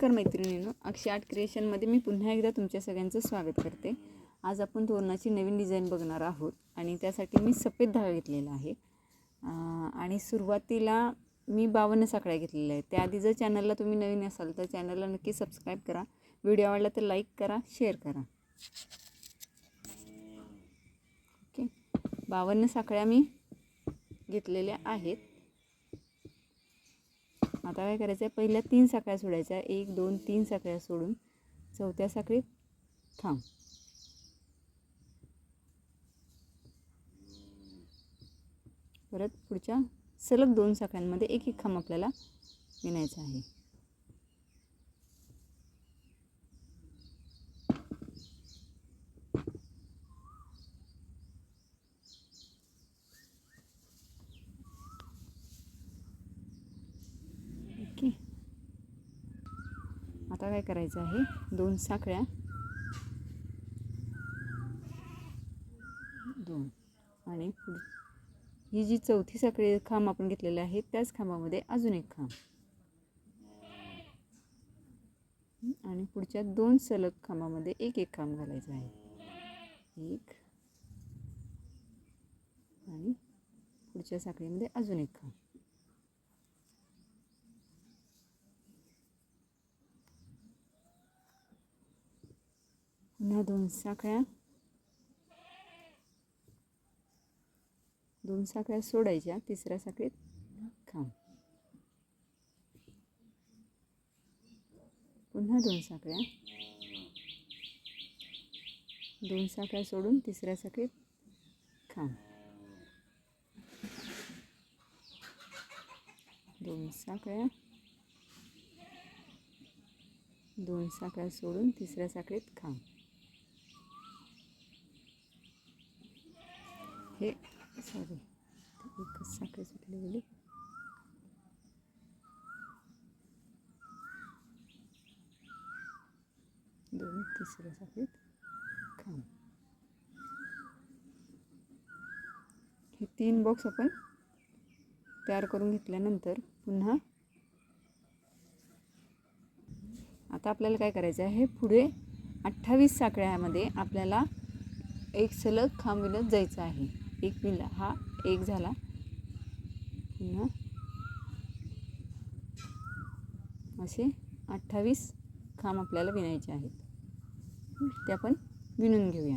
नमस्कार मैत्रिणींनो अक्षय आर्ट क्रिएशनमध्ये मी पुन्हा एकदा तुमच्या सगळ्यांचं स्वागत करते. आज आपण तोरणाची नवीन डिझाईन बघणार आहोत आणि त्यासाठी मी सफेद धागा घेतलेला आहे. आणि सुरुवातीला मी बावन्न साखळ्या घेतलेल्या आहेत. त्याआधी जर चॅनलला तुम्ही नवीन असाल तर चॅनलला नक्की सबस्क्राईब करा. व्हिडिओ आवडला तर लाईक करा शेअर करा. ओके बावन्न साखळ्या मी घेतलेल्या आहेत. आता काय करायचं आहे पहिल्या तीन साखळ्या सोडायच्या. एक दोन तीन साखळ्या सोडून चौथ्या साखळीत थांब. परत पुढच्या सलग दोन साखळ्यांमध्ये एक एक खांब आपल्याला विणायचा आहे ओके आता काय करायचं आहे? दोन साखळ्या. दोन. आणि पुढ. ही जी चौथी साखळी खांब आपण घेतलेले आहे त्याच खांबामध्ये अजून एक खांब. आणि पुढच्या दोन सलग खांबामध्ये एक एक खांब घालायचं आहे. एक. आणि पुढच्या साखळीमध्ये अजून एक खांब पुन्हा दोन साखळ्या. दोन साखळ्या सोडायच्या तिसऱ्या साखळीत खांब पुन्हा दोन साखळ्या. दोन साखळ्या सोडून तिसऱ्या साखळीत खांब दोन साखळ्या. दोन साखळ्या सोडून तिसऱ्या साखळीत खांब हे. सॉरी. एकच साखळी सुटली गेली दोन तिसऱ्या साखळीत खांब. हे तीन बॉक्स आपण तयार करून घेतल्यानंतर पुन्हा आता आपल्याला काय करायचं आहे? पुढे अठ्ठावीस साखळ्यामध्ये आपल्याला एक सलग खांब विणत जायचं आहे. एक विणला हा एक झाला. पुन्हा. असे अठ्ठावीस खांब आपल्याला विणायचे आहेत. ते आपण विणून घेऊया.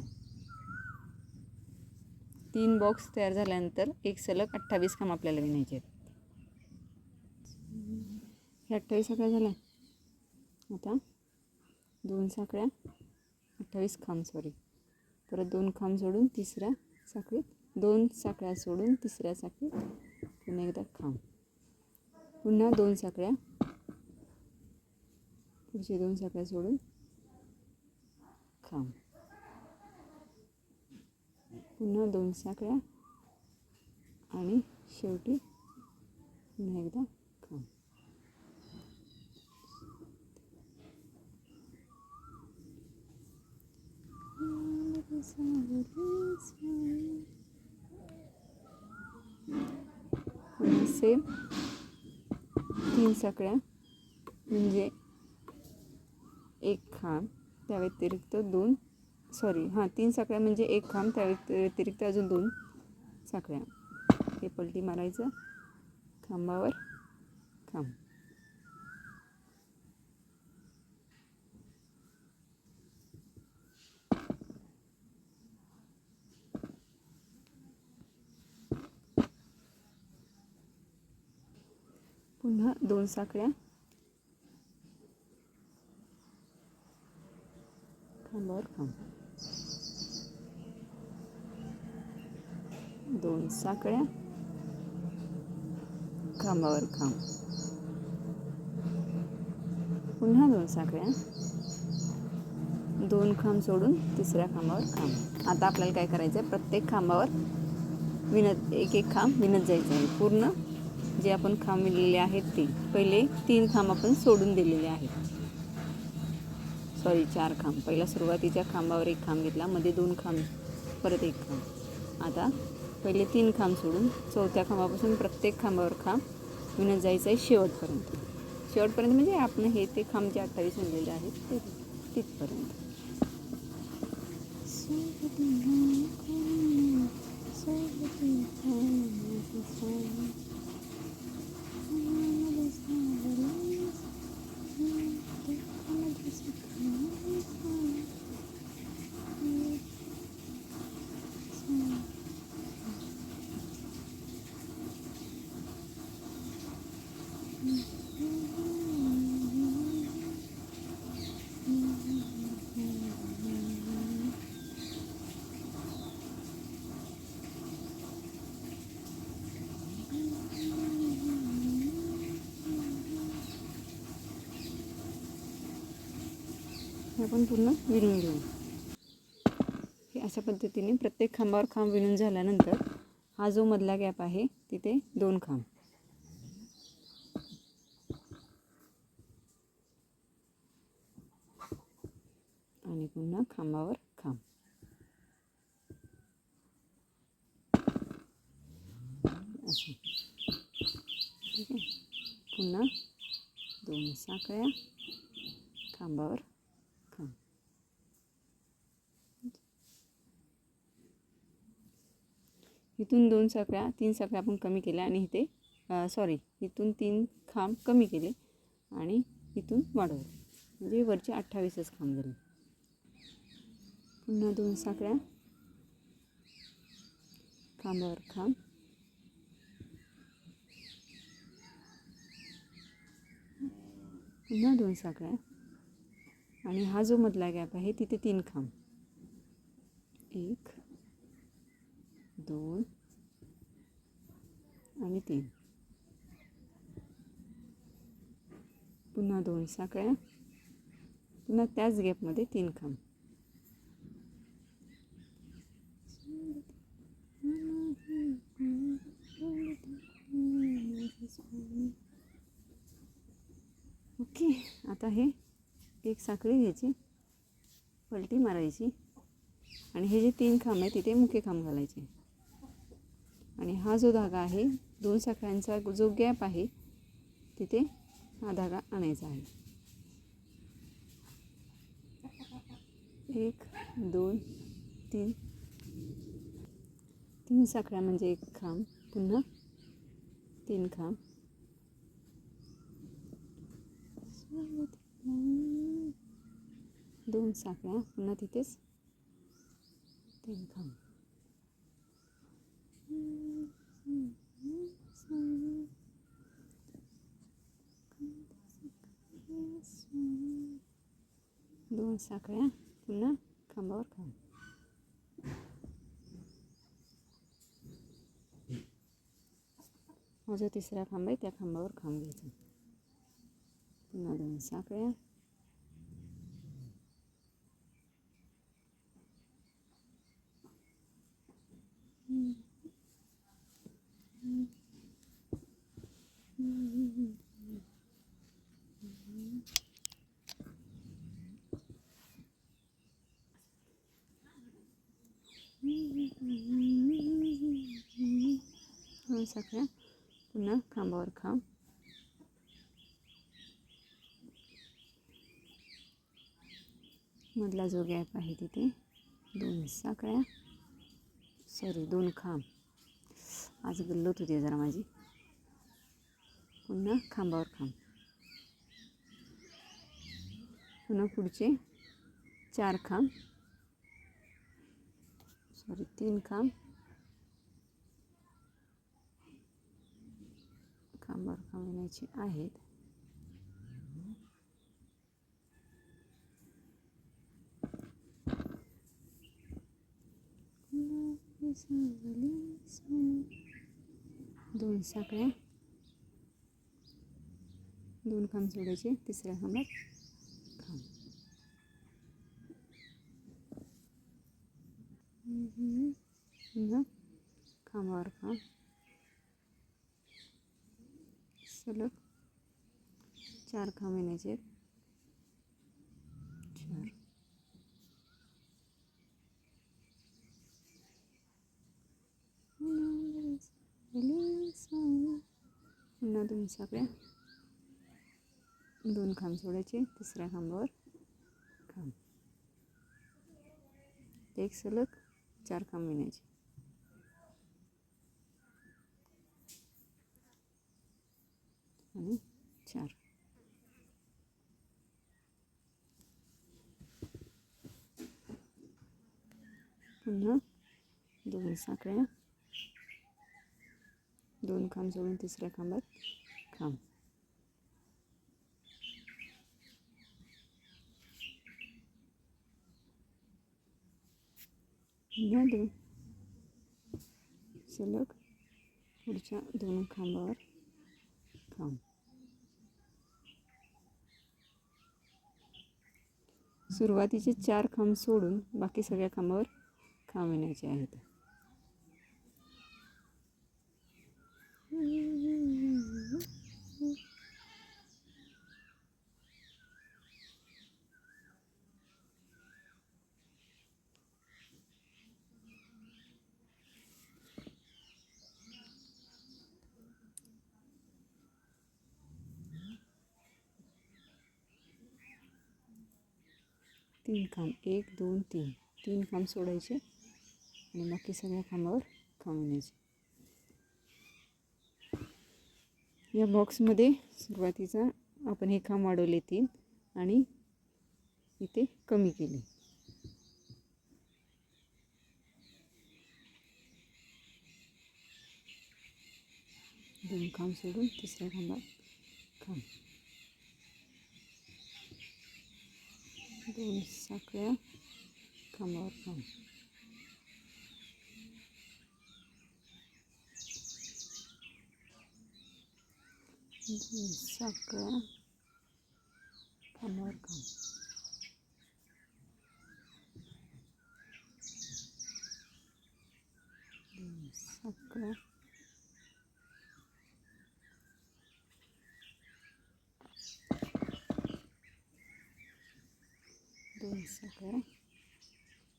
तीन बॉक्स तयार झाल्यानंतर एक सलग अठ्ठावीस खांब आपल्याला विणायचे आहेत. हे अठ्ठावीस साखळ्या झाल्या. आता दोन साखळ्या अठ्ठावीस खांब सॉरी परत दोन खांब सोडून तिसऱ्या साखळीत दोन साखळ्या सोडून तिसऱ्या साखळीत पुन्हा एकदा खांब पुन्हा दोन साखळ्या. पुढचे दोन साखळ्या सोडून खांब पुन्हा दोन साखळ्या आणि शेवटी पुन्हा एकदा खांब you. असे तीन साखळ्या म्हणजे एक खांब त्या व्यतिरिक्त दोन सॉरी हां तीन साखळ्या म्हणजे एक खांब त्या व्यतिरिक्त अजून दोन साखळ्या हे पलटी मारायचं. खांबावर खांब. पुन्हा दोन साखळ्या खांबावर खांब दोन साखळ्या खांबावर खांब पुन्हा दोन साखळ्या दोन खांब सोडून तिसऱ्या खांबावर खांब आता आपल्याला काय करायचं आहे प्रत्येक खांबावर विणत एक एक खांब विणत जायचं आहे पूर्ण जे आपण खांब दिलेले आहेत ते. पहिले तीन खांब आपण सोडून दिलेले आहेत. सॉरी चार खांब. पहिला सुरुवातीच्या खांबावर एक खांब घेतला मध्ये दोन खांब परत एक खांब. आता पहिले तीन खांब सोडून चौथ्या खांबापासून प्रत्येक खांबावर खांब विणत जायचं आहे शेवटपर्यंत. शेवटपर्यंत म्हणजे आपण हे ते खांब जे अठ्ठावीस विणलेले आहेत ते तिथपर्यंत. हे आपण पूर्ण विणून घेऊ. हे अशा पद्धतीने प्रत्येक खांबावर खांब विणून झाल्यानंतर हा जो मधला गॅप आहे तिथे दोन खांब. आणि पुन्हा खांबावर खांब. असं. ठीक आहे. पुन्हा दोन साखळ्या खांबावर खांब इथून दोन साखळ्या तीन साखळ्या आपण कमी केल्या आणि इथे सॉरी इथून तीन खांब कमी केले आणि इथून वाढवले. म्हणजे वरचे अठ्ठावीसच खांब झाले. पुन्हा दोन साखळ्या खांबावर खांब. पुन्हा दोन साखळ्या आणि हा जो मधला गॅप आहे तिथे तीन खांब. एक दोन आणि तीन. पुन्हा दोन साखळ्या. पुन्हा त्याच गॅपमध्ये तीन खांब. ओके आता हे एक साखळी घ्यायची पलटी मारायची आणि हे जे तीन खांब आहे तिथे मुखे खांब घालायचे. आणि हा जो धागा आहे दोन साखळ्यांचा जो गॅप आहे तिथे हा धागा आणायचा आहे. एक दोन तीन. तीन साखळ्या म्हणजे एक खांब पुन्हा तीन खांब. दोन साखळ्या पुन्हा तिथेच तीन खांब. दोन साखळ्या पुन्हा खांबावर खांब हा जो तिसरा खांब आहे त्या खांबावर खांब घ्यायचा पुन्हा दोन साखळ्या दोन साखळ्या पुन्हा खांबावर खांब. मधला जो गॅप आहे तिथे दोन साखळ्या सॉरी दोन खांब. आज गल्लत होती जरा माझी. पुन्हा खांबावर खांब. पुन्हा पुढचे चार खांब. सॉरी तीन खांब. खांबावर खांब येण्याचे आहेत. दोन साखळ्या दोन खांब सोडायचे तिसऱ्या खांबात खांब. खांबावर खांब. सलग चार खांब येण्याचे आहेत. पुन्हा दोन साखळ्या दोन खांब सोडायचे तिसऱ्या खांबावर खांब. एक सलग चार खांब विणायचे. आणि चार. पुन्हा दोन साखळ्या. दोन खांब सोडून तिसऱ्या खांबात खांब पुन्हा दोन सलग पुढच्या दोन खांबावर खांब सुरुवातीचे चार खांब सोडून बाकी सगळ्या खांबावर खांब येण्याचे आहेत तीन खांब एक दोन तीन. तीन खांब सोडायचे आणि बाकी सगळ्या खांबावर खांब येण्याचे या बॉक्समध्ये सुरुवातीचा आपण हे खांब वाढवले तीन आणि इथे कमी केले. दोन खांब सोडून तिसऱ्या खांबात खांब. दोन साखळ्या खांबावर खांब दोन साखळ्या खांबावर खांब दोन साखळ्या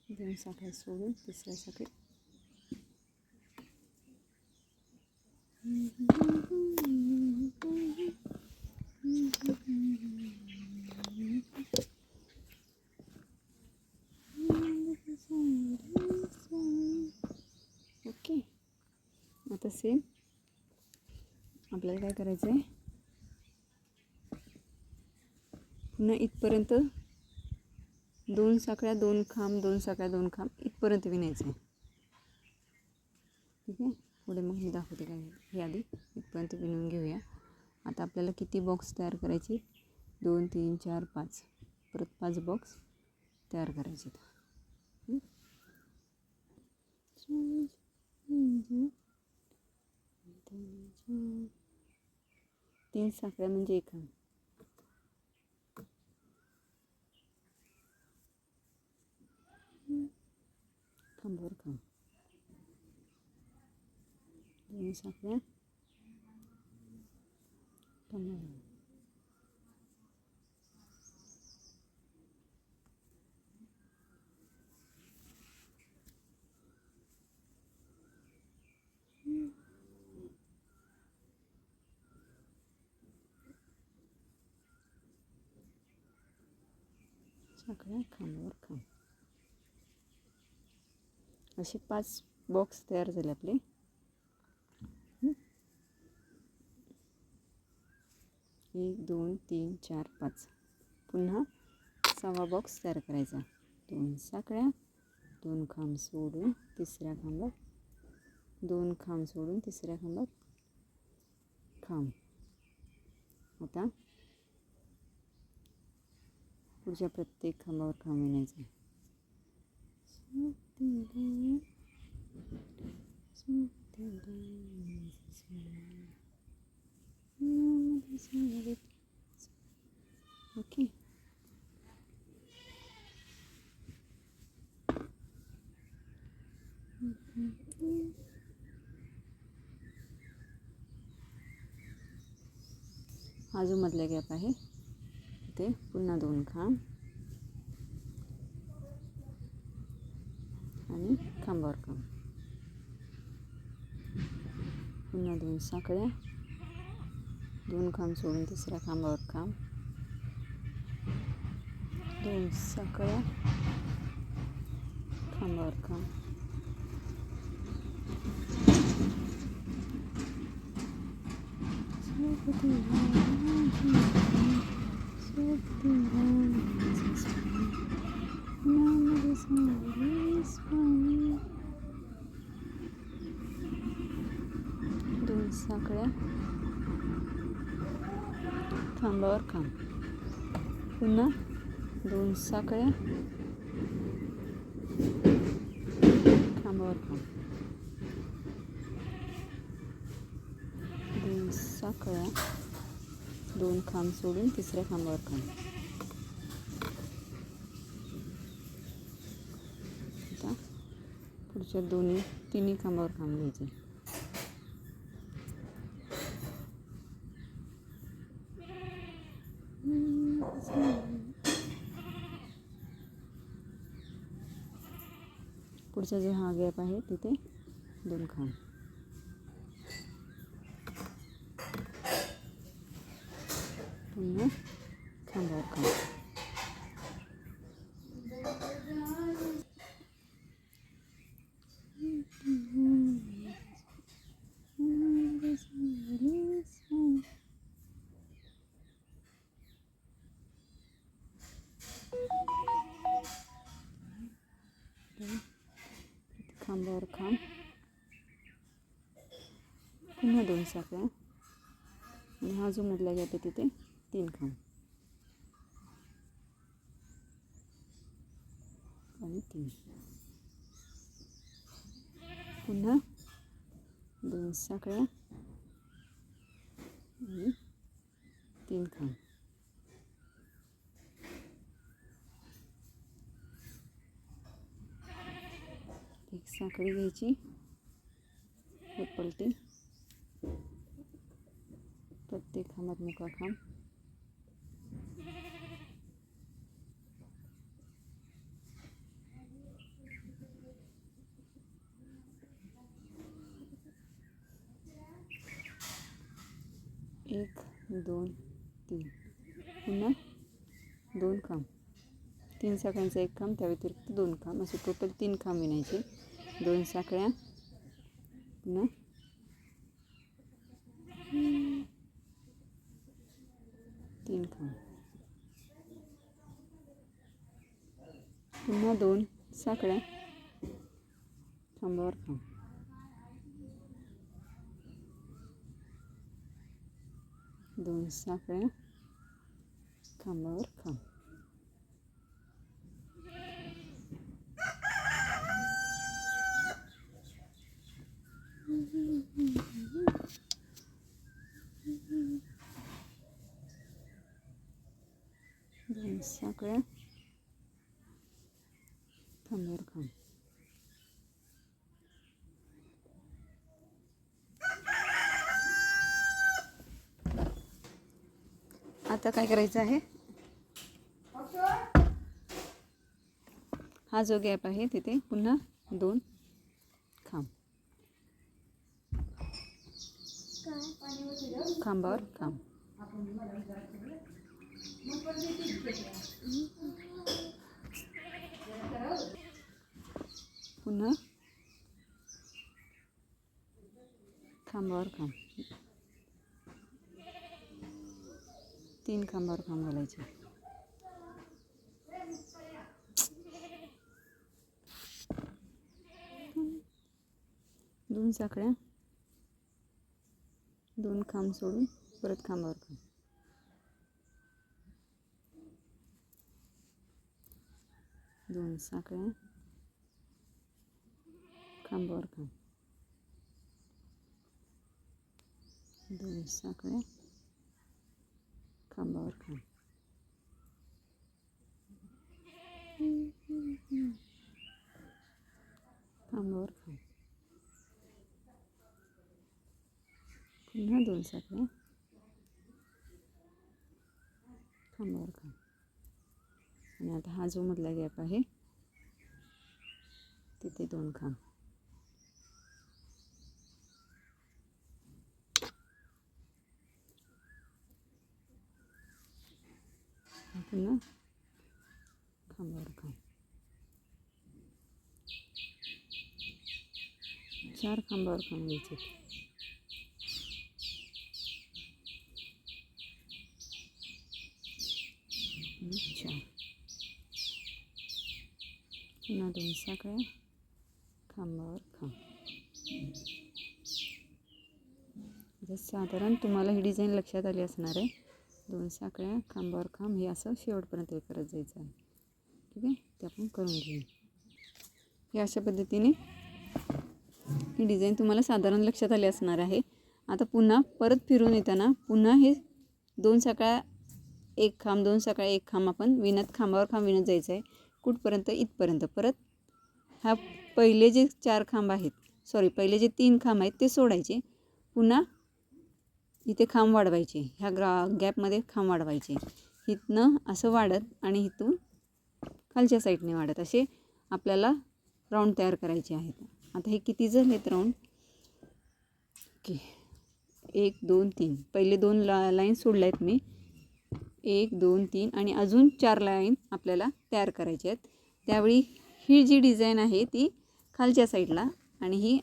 दोन साखळ्या सोडून तिसऱ्या साखळी ओके. आता सेम आपल्याला काय करायचं आहे पुन्हा इथपर्यंत दोन साखळ्या दोन खांब दोन साखळ्या दोन खांब इथपर्यंत विणायचं आहे ठीक आहे? पुढे मग मी दाखवते काय हे आधी. इथपर्यंत विणून घेऊया. आता आपल्याला किती बॉक्स तयार करायचे? दोन तीन चार पाच. परत पाच बॉक्स तयार करायचे तीन साखळ्या म्हणजे एक खांब. खांबावर खांब दोन साखळ्या खांबावर साखळ्या खांबावर खांब असे पाच बॉक्स तयार झाले आपले. एक दोन तीन चार पाच. पुन्हा सहावा बॉक्स तयार करायचा. दोन साखळ्या दोन खांब सोडून तिसऱ्या खांबात दोन खांब सोडून तिसऱ्या खांबात खांब. आता पुढच्या प्रत्येक खांबावर खांब येण्याचा ओके हा गॅप आहे. ते पुन्हा दोन खांब आणि खांबावर खांब पुन्हा दोन साखळ्या दोन खांब सोडून तिसऱ्या खांबावर खांब दोन साखळ्या खांबावर खांब दोन खांबावर खांब पुन्हा दोन साखळ्या. खांबावर खांब दोन साखळ्या दोन खांब सोडून तिसऱ्या खांबावर खांब आता पुढच्या दोन्ही तिन्ही खांबावर खांब घ्यायचे. पुढचा जो हा गॅप आहे तिथे दोन खांब. पुन्हा खांबावर खांब खांबावर खांब पुन्हा आणि हा जो मधला गॅप आहे तिथे तीन खांब. आणि तीन. पुन्हा दोन साखळ्या आणि तीन खांब. एक साखळी घ्यायची. पलटी. ते खांबात मुका खांब एक दोन तीन. पुन्हा दोन खांब तीन साखळ्यांचा एक खांब त्या व्यतिरिक्त दोन खांब असे टोटल तीन खांब विणायचे दोन साखळ्या. पुन्हा. तीन खांब पुन्हा दोन साखळ्या. थांबावर खांब दोन साखळ्या. खांबावर खांब दोन साखळ्या खांबावर खांब आता काय करायचं आहे? हा जो गॅप आहे तिथे पुन्हा दोन खांब. खांबावर खांब. पुन्हा? खांबावर खांब तीन खांबावर खांब घालायचे. दोन साखळ्या दोन खांब सोडून परत खांबावर खांब. दोन साखळ्या खांबावर खांब दोन साखळ्या खांबावर खांब खांबावर खांब पुन्हा दोन साखळ्या खांबावर खांब आणि आता हा जो मधला गॅप आहे तिथे दोन खांब. पुन्हा खांबावर खांब. चार खांबावर खांब घ्यायचे. चार. पुन्हा दोन साकळ्या खांबावर खांब साधारण तुम्हाला ही डिझाईन लक्षात आली असणार आहे. दोन साखळ्या खांबावर खांब हे असं शेवटपर्यंत हे करत जायचं आहे. ठीक आहे? ते आपण करून घेऊ. हे अशा पद्धतीने ही डिझाईन तुम्हाला साधारण लक्षात आली असणार आहे. आता पुन्हा परत फिरून येताना पुन्हा हे दोन साखळ्या एक खांब दोन साखळ्या एक खांब आपण विणत खांबावर खांब विणत जायचं आहे. कुठपर्यंत इथपर्यंत. परत हा पहिले जे चार खांब आहेत सॉरी पहिले जे तीन खांब आहेत ते सोडायचे. पुन्हा इथे खांब वाढवायचे. ह्या ग्रा गॅपमध्ये खांब वाढवायचे. इथनं असं वाढत आणि इथून खालच्या साईडने वाढत. असे आपल्याला राऊंड तयार करायचे आहेत. आता हे किती आहेत राऊंड ओके. एक दोन तीन. पहिले दोन ला लाईन सोडल्या आहेत मी. एक दोन तीन आणि अजून चार लाईन आपल्याला तयार करायची आहेत. त्यावेळी ही जी डिझाईन आहे ती खालच्या साईडला आणि ही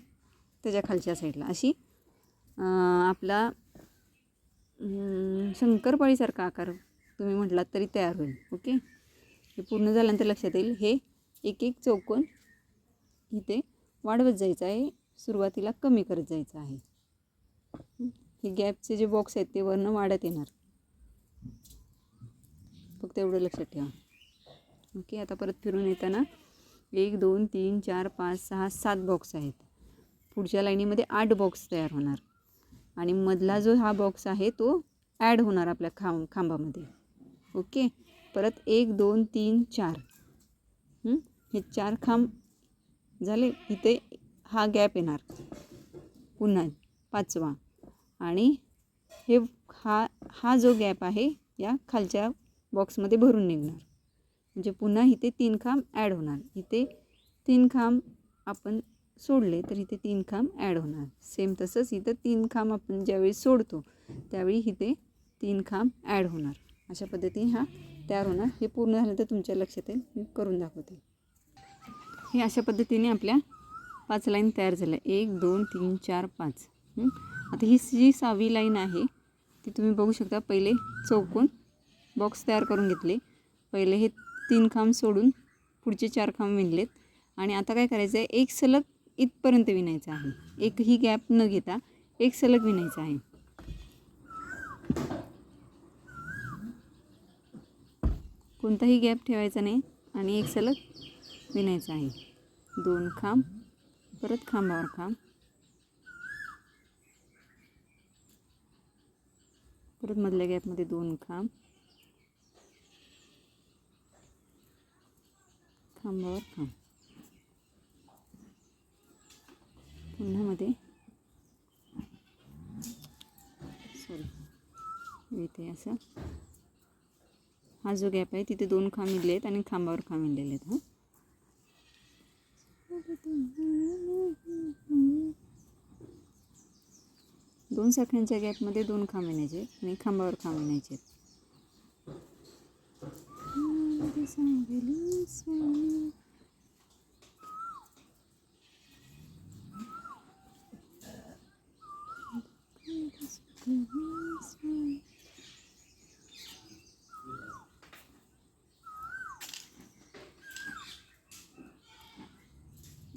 त्याच्या खालच्या साईडला. अशी आपला शंकरपाळीसारखा आकार तुम्ही म्हटलात तरी तयार होईल. ओके? हे पूर्ण झाल्यानंतर लक्षात येईल. हे एक एक चौकोन इथे वाढवत जायचं आहे. सुरुवातीला कमी करत जायचं आहे. हे गॅपचे जे बॉक्स आहेत ते वरनं वाढत येणार. फक्त एवढं लक्षात ठेवा. ओके आता परत फिरून येताना एक दोन तीन चार पाच सहा सात बॉक्स आहेत. पुढच्या लाईनीमध्ये आठ बॉक्स तयार होणार. आणि मधला जो हा बॉक्स आहे तो ॲड होणार आपल्या खांब खांबामध्ये. ओके परत एक दोन तीन चार. हे चार खांब झाले इथे हा गॅप येणार. पुन्हा पाचवा. आणि हे हा हा जो गॅप आहे या खालच्या बॉक्समध्ये भरून निघणार. म्हणजे पुन्हा इथे तीन खांब ॲड होणार. इथे तीन खांब आपण सोडले तर इथे तीन खांब ॲड होणार. सेम तसंच इथं तीन खांब आपण ज्यावेळी सोडतो त्यावेळी इथे तीन खांब ॲड होणार. अशा पद्धतीने हा तयार होणार. हे पूर्ण झालं तर तुमच्या लक्षात येईल. मी करून दाखवते. हे अशा पद्धतीने आपल्या पाच लाईन तयार झाल्या. एक दोन तीन चार पाच. आता ही जी सहावी लाईन आहे ती तुम्ही बघू शकता. पहिले चौकोन बॉक्स तयार करून घेतले. पहिले हे तीन खांब सोडून पुढचे चार खांब विणलेत. आणि आता काय करायचं आहे एक सलग इथपर्यंत विणायचं आहे. एकही गॅप न घेता एक सलग विणायचं आहे. कोणताही गॅप ठेवायचा नाही आणि एक सलग विणायचा आहे. दोन खांब परत खांबावर खांब. परत मधल्या गॅपमध्ये दोन खांब. खांबावर खांब पुन्हा मध्ये सॉरी इथे असं. हा जो गॅप आहे तिथे दोन खांब मिळले आहेत आणि खांबावर खांब मिळलेले आहेत हां. दोन साखळ्यांच्या गॅपमध्ये दोन खांब येण्याचे आणि खांबावर खांब येण्याचे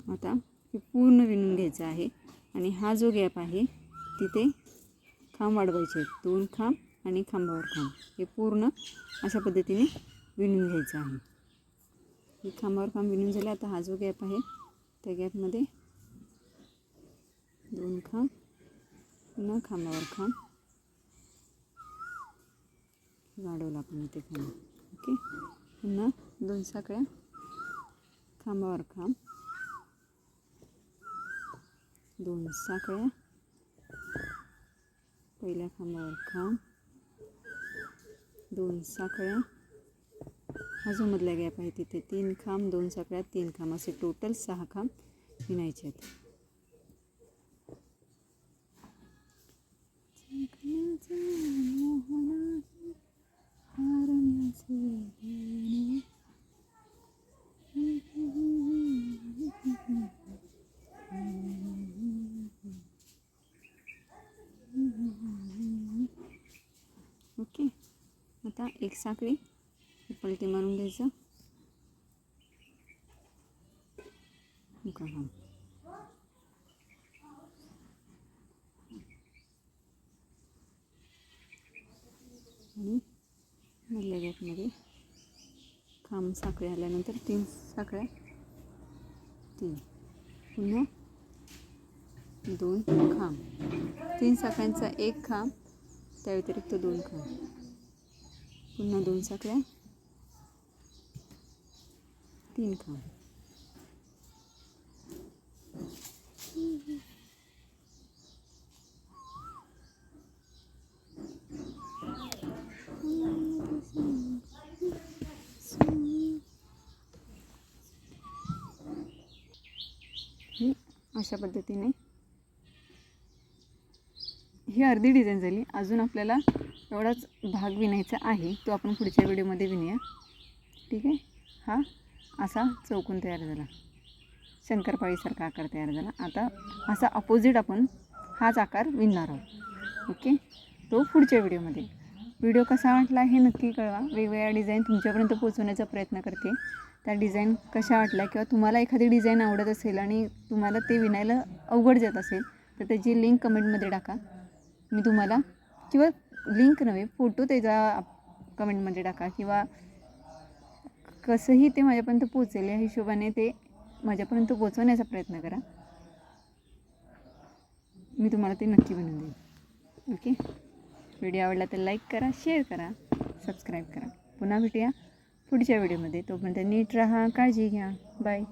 आता हे पूर्ण विणून घ्यायचं आहे. आणि हा जो गॅप आहे तिथे खांब वाढवायचे आहेत. दोन खांब आणि खांबावर खांब. हे पूर्ण अशा पद्धतीने विणून घ्यायचं आहे. हे खांबावर खांब विणून झाले. आता हा जो गॅप आहे त्या गॅपमध्ये दोन खांब पुन्हा खांबावर खांब. वाढवला आपण इथे खांब. ओके? पुन्हा दोन साखळ्या खांबावर खांब. दोन साखळ्या पहिल्या खांबावर खांब. दोन साखळ्या हा जो मधला गॅप आहे तिथे तीन खांब दोन सगळ्यात तीन खांब. असे टोटल सहा खांब विणायचे आहेत. ओके आता एक साखळी. पलटी मारून घ्यायचं. आणि मधल्या गॅपमध्ये खांब साखळी आल्यानंतर तीन साखळ्या. तीन. पुन्हा दोन खांब. तीन साखळ्यांचा एक खांब त्या व्यतिरिक्त दोन खांब. पुन्हा दोन साखळ्या. तीन काम अशा पद्धतीने. ही अर्धी डिझाईन झाली. अजून आपल्याला एवढाच भाग विणायचा आहे तो आपण पुढच्या व्हिडिओमध्ये विणूया. ठीक आहे? हा? असा चौकून तयार झाला. शंकरपाळीसारखा आकार तयार झाला. आता असा अपोजिट आपण हाच आकार विणणार आहोत. ओके तो पुढच्या व्हिडिओमध्ये. व्हिडिओ कसा वाटला हे नक्की कळवा. वेगवेगळ्या डिझाईन तुमच्यापर्यंत पोहोचवण्याचा प्रयत्न करते. त्या डिझाईन कशा वाटल्या किंवा तुम्हाला एखादी डिझाईन आवडत असेल आणि तुम्हाला ते विणायला अवघड जात असेल तर त्याची लिंक कमेंटमध्ये टाका. मी तुम्हाला किंवा लिंक नव्हे फोटो त्याचा कमेंटमध्ये टाका किंवा कसंही ते माझ्यापर्यंत पोचेल या हिशोबाने ते माझ्यापर्यंत पोचवण्याचा प्रयत्न करा. मी तुम्हाला ते नक्की बनवून देईन. ओके? व्हिडिओ आवडला तर लाईक करा शेअर करा सबस्क्राईब करा. पुन्हा भेटूया पुढच्या व्हिडिओमध्ये. तोपर्यंत नीट राहा काळजी घ्या. बाय.